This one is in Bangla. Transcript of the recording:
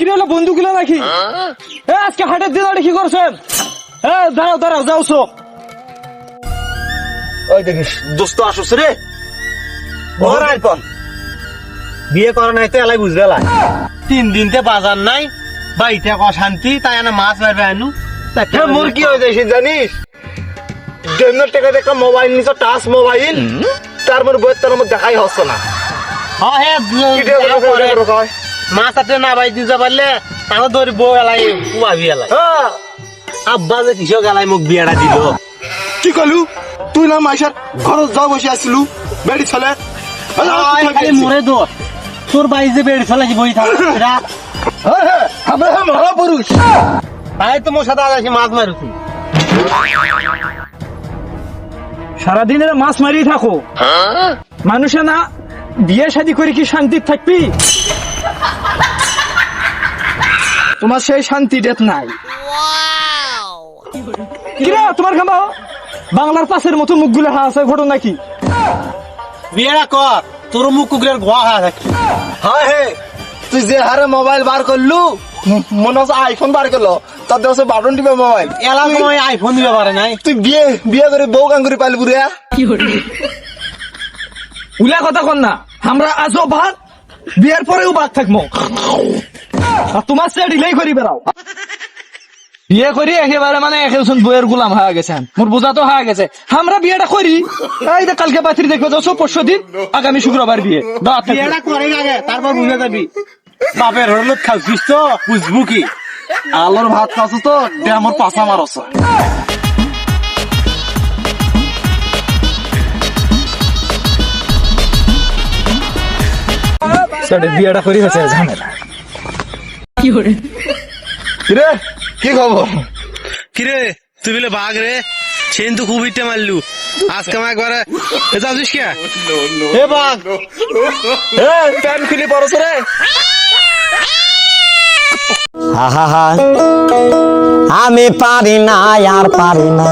কিনে হলো বন্ধু গুলো নাকি এ আজকে হাটের দিন কি করছেন এ দাঁড়াও দাঁড়াও যাও সো ওই দেখিস দোস্ত আসুস রে বিয়ে করা নাই তো এলাই বুঝবে তিন দিনতে বাজার নাই বাড়িতে অশান্তি তাই না মাছ মারবে আনু মোর কি হয়ে যায় জানিস দেড় টাকা দেখা মোবাইল নিছ টাচ মোবাইল তার মধ্যে বইয়ের তার দেখাই হচ্ছে না মাছ আটে না বাই দিতে পারলে বউ এলাই পুয়াবি এলাই। আব্বা যে কিসব এলাই মোক বিয়াটা দিল। কি কলু তুই না মাইশার ঘরত যাও বসে আসলু বেড়ি চলে। মরে দোর তোর বাড়ি যে বেড়ে ফেলাছি বই থাকা। আমরা মহাপুরুষ তাই তো মোর সাথে আছি মাছ মারুছি সারাদিনের মাছ মারিয়ে থাকো। মানুষে না বিয়ে শাদি করে কি শান্তি থাকবি? তোমার সেই শান্তি ডেট নাই। কিরা তোমার খামাও বাংলার পাশের মতো মুখগুলো হা আছে ঘটনা কি? বিয়েটা কর তোর মুখ কুকুরের গোয়া হয়ে থাকে হ্যাঁ হে তুই যে হারে মোবাইল বার করলু? মনে হচ্ছে আইফোন বার করল তার দেওয়া বাটন টিপে মোবাইল। এলা সময় আইফোন দিতে পারে নাই। তুই বিয়ে বিয়ে করে বউ গাঙ্গুরি পাইল বুড়ে উলা কথা কন না আমরা আজও ভাত বিয়ের পরেও ভাত থাকব আর তোমার সে ডিলেই করি বেড়াও। বিয়ে করি একেবারে মানে এখন বইয়ের গুলাম হয়ে গেছে। মোর বোঝা তো হয়ে গেছে। আমরা বিয়েটা করি। এই যে কালকে পাত্রী দেখবে যাচ্ছ পরশু দিন আগামী শুক্রবার বিয়ে। বিয়েটা করে আগে তারপর বুঝে যাবি। বাপের হরলত খাচ্ছিস তো বুঝবু কি? আলোর ভাত খাচ্ছ তো দে আমার পাশা মারছ বিয়েটা করি হয়েছে ঝামেলা। রে কি খবর? কিরে তুই বলে বাঘ রে? সেদিন তো খুব ইটে মারলু। আজকে আমার একবারে এ যাচ্ছিস কে? এ বাঘ! এ প্যান খুলি পড়ছ রে। আহা আমি পারি না আর পারি না।